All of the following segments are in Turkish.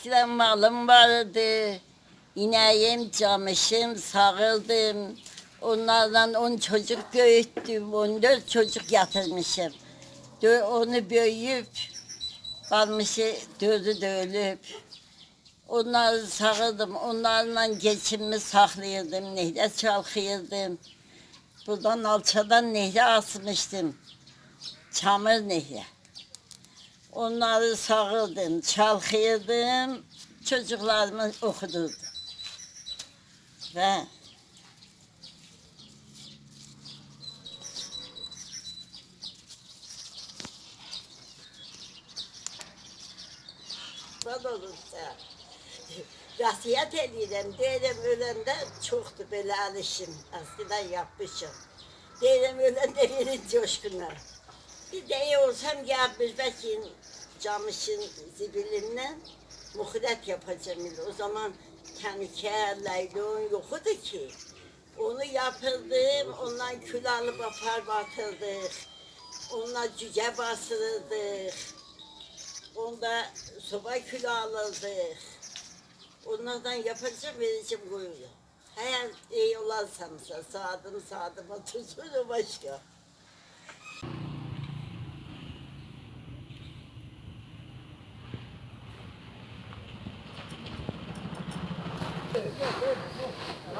Eskiden malım vardı. İneğim, camışım, sağıldım. Onlardan 10 çocuk büyüttüm. 14 çocuk yatırmışım. Onu büyüyüp kalmışı dördü de ölüp. Onları sağıldım. Onlarla geçimimi saklayırdım. Nehre çalkıyırdım. Buradan alçadan nehre asmıştım. Çamur nehri. Onları sağıldım, çalkıyırdım, çocuklarımı okudurdum. Ve Bad olursa vasiyet edirəm, deyirəm öləndə çoxdur belə alışım, aslında yapmışım. Deyirəm öləndə verin coşkuna. Bir de iyi olsam yapmış belki camışın zibilinden muhret yapacağım. O zaman tenike, laylon yoktu ki. Onu yapıldım, ondan kül alıp apar batırdık. Ondan cüce bastırırdık. Onda soba külü alırdık. Onlardan yapacağım, vereceğim koyuyor. Hayal iyi olarsansa, saadım saadıma tuzunu başka.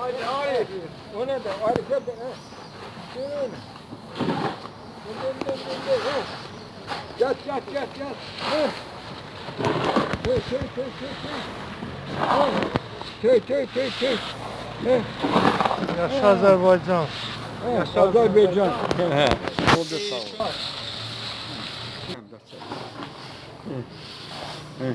Haydi Arif. O ne de Arif hadi. ha. Dön. Dön dön dön dön. Yat yat yat yat. Töy töy töy. Ha. Töy töy töy töy. Ha. Yaşa Azerbaycan. Ha. Azerbaycan. He. Oldu sağ ol. Hı. Hı.